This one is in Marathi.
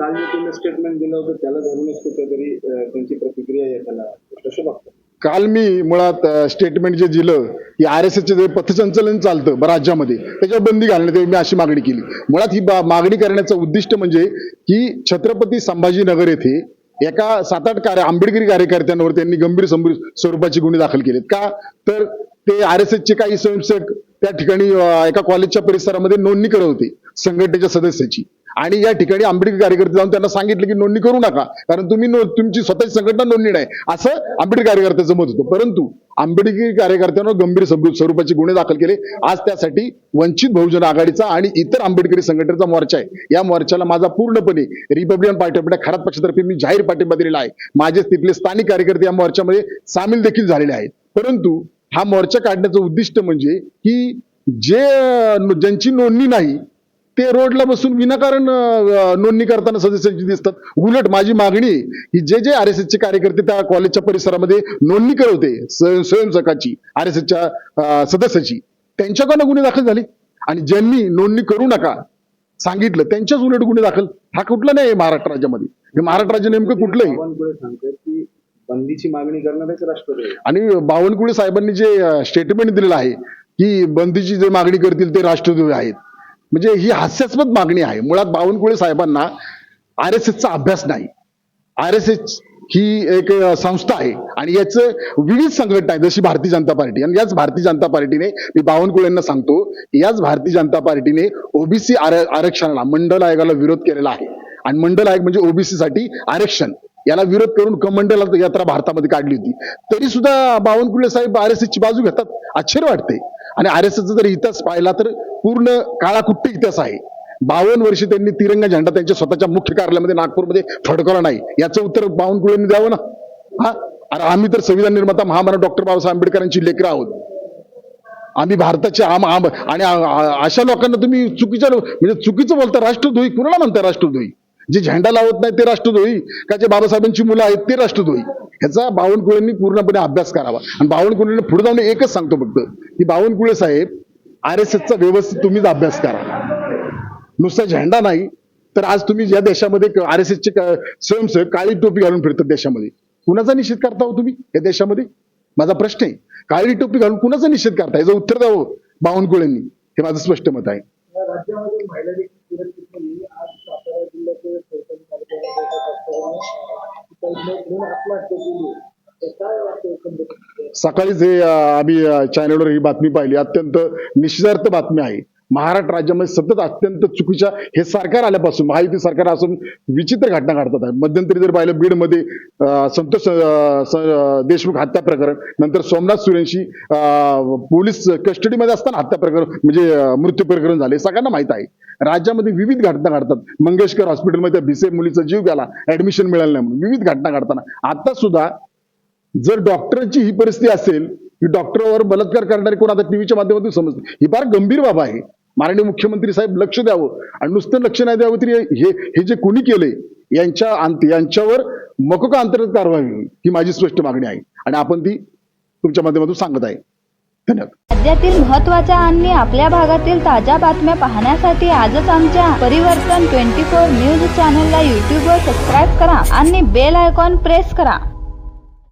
काल जे तुम्ही स्टेटमेंट दिलं होतं त्याला धरूनच कुठेतरी त्यांची प्रतिक्रिया येताना कसं बघतो. काल मी मुळात स्टेटमेंट जे दिलं की आर एस एसचे जे पथसंचलन चालतं ब- राज्यामध्ये त्याच्यावर बंदी घालण्यात मी अशी मागणी केली. मुळात ही मागणी करण्याचं उद्दिष्ट म्हणजे की छत्रपती संभाजीनगर येथे एका सात आठ कार्य आंबेडकरी कार्यकर्त्यांवर त्यांनी गंभीर स्वरूपाची स्वरूपाचे गुन्हे दाखल केलेत. का? तर ते आर एस एसचे काही स्वयंसेवक त्या ठिकाणी एका कॉलेजच्या परिसरामध्ये नोंदणी करत होते संघटनेच्या सदस्याची. आणि या ठिकाणी आंबेडकरी कार्यकर्ते जाऊन त्यांना सांगितलं की नोंदणी करू नका कारण तुम्ही तुमची स्वतःची संघटना नोंदणी नाही असं आंबेडकर कार्यकर्त्याचं मत होतं. परंतु आंबेडकरी कार्यकर्त्यांवर गंभीर स्वरूपाचे गुन्हे दाखल केले. आज त्यासाठी वंचित बहुजन आघाडीचा आणि इतर आंबेडकरी संघटनेचा मोर्चा आहे. या मोर्चाला माझा पूर्णपणे रिपब्लिकन पार्टी ऑफ खरात पक्षातर्फे मी जाहीर पाठिंबा दिलेला आहे. माझे तिथले स्थानिक कार्यकर्ते या मोर्चामध्ये सामील देखील झालेले आहेत. परंतु हा मोर्चा काढण्याचं उद्दिष्ट म्हणजे की जे ज्यांची नोंदणी नाही ते रोडला बसून विनाकारण नोंदणी करताना सदस्यांची दिसतात. उलट माझी मागणी की जे जे आर एस एसचे कार्यकर्ते त्या कॉलेजच्या परिसरामध्ये नोंदणी करवते स्वयं- स्वयंसेवकाची आर एस एसच्या सदस्याची त्यांच्याकडनं गुन्हे दाखल झाले. आणि ज्यांनी नोंदणी करू नका सांगितलं त्यांच्याच उलट गुन्हे दाखल. हा कुठला नाही महाराष्ट्र राज्यामध्ये? हे महाराष्ट्र राज्य नेमकं कुठलं आहे बावनकुळे सांगतात की बंदीची मागणी करणारेच आहेत. आणि बावनकुळे साहेबांनी जे स्टेटमेंट दिलेलं आहे की बंदीची जे मागणी करतील ते राष्ट्रद्रोही आहेत. म्हणजे ही हास्यास्पद मागणी आहे. मुळात बावनकुळे साहेबांना आर एस एसचा अभ्यास नाही. आर एस एस ही एक संस्था आहे आणि याचं विविध संघटना आहे जशी भारतीय जनता पार्टी आणि याच भारतीय जनता पार्टीने मी बावनकुळेंना सांगतो याच भारतीय जनता पार्टीने ओबीसी आरक्षणाला मंडल आयोगाला विरोध केलेला आहे. आणि मंडल आयोग म्हणजे ओबीसी साठी आरक्षण. याला विरोध करून कमंडल यात्रा भारतामध्ये काढली होती. तरी सुद्धा बावनकुळे साहेब आर एस ची बाजू घेतात. आश्चर्य वाटते आणि आर एस एसचा जर इतिहास पाहिला तर पूर्ण काळाकुट्ट इतिहास आहे. बावन्न वर्षी त्यांनी तिरंगा झेंडा त्यांच्या स्वतःच्या मुख्य कार्यालयामध्ये नागपूरमध्ये फडकवला नाही. याचं उत्तर बावनकुळेंनी द्यावं ना? हा? अरे आम्ही तर संविधान निर्माता महामानव डॉक्टर बाबासाहेब आंबेडकरांची लेकरं आहोत. आम्ही भारताचे आम आम आणि अशा लोकांना तुम्ही चुकीच्या म्हणजे चुकीचं बोलता राष्ट्रद्रोही. कुणाला म्हणता राष्ट्रद्रोही? जे झेंडा लावत नाही ते राष्ट्रद्रोही. का जे बाबासाहेबांची मुलं आहेत ते राष्ट्रद्रोही. ह्याचा बावनकुळेंनी पूर्णपणे अभ्यास करावा. आणि बावनकुळेंनी पुढे जाऊन एकच सांगतो फक्त की बावनकुळे साहेब आर एस एसचा व्यवस्थित तुम्हीच अभ्यास करा. नुसता झेंडा नाही तर आज तुम्ही ज्या देशामध्ये आर एस एसचे स्वयंसेवक काळी टोपी घालून फिरतात देशामध्ये. कुणाचा निषेध करता हो तुम्ही या देशामध्ये? माझा प्रश्न आहे. काळी टोपी घालून कुणाचा निषेध करता? याचं उत्तर द्यावं बावनकुळेंनी. हे माझं स्पष्ट मत आहे. सकाळीच हे आम्ही अं, चॅनलवर ही बातमी पाहिली अत्यंत निश्चितार्थ बातमी आहे. महाराष्ट्र राज्यामध्ये सतत अत्यंत चुकीच्या हे सरकार आल्यापासून महायुती सरकार असून विचित्र घटना घडतात. आहे मध्यंतरी जर पाहिलं बीडमध्ये संतोष देशमुख हत्या प्रकरण नंतर सोमनाथ सुरेंशी पोलीस कस्टडीमध्ये असताना हत्या प्रकरण म्हणजे मृत्यू प्रकरण झाले सगळ्यांना माहीत आहे. राज्यामध्ये विविध घटना घडतात. मंगेशकर हॉस्पिटलमध्ये त्या भिसे मुलीचा जीव गेला ऍडमिशन मिळालं नाही म्हणून. विविध घटना घडताना. आता सुद्धा जर डॉक्टरची ही परिस्थिती असेल की डॉक्टरवर बलात्कार करणारे कोण आता टीव्हीच्या माध्यमातून समजते ही फार गंभीर बाब आहे. माननीय मुख्यमंत्री साहेब लक्ष द्यावं. आणि नुसतं लक्ष नाही द्यावं तरी हे हे जे कोणी केलंय यांच्या अंत यांच्यावर मकोका अंतर्गत कारवाई ही माझी स्पष्ट मागणी आहे. आणि आपण ती तुमच्या माध्यमातून सांगत आहे. धन्यवाद. राज्यातील महत्त्वाच्या आणि आपल्या भागातील ताज्या बातम्या पाहण्यासाठी आजच आमच्या परिवर्तन ट्वेंटी फोर न्यूज चॅनलला यूट्यूबवर सबस्क्राईब करा आणि बेल आयकॉन प्रेस करा.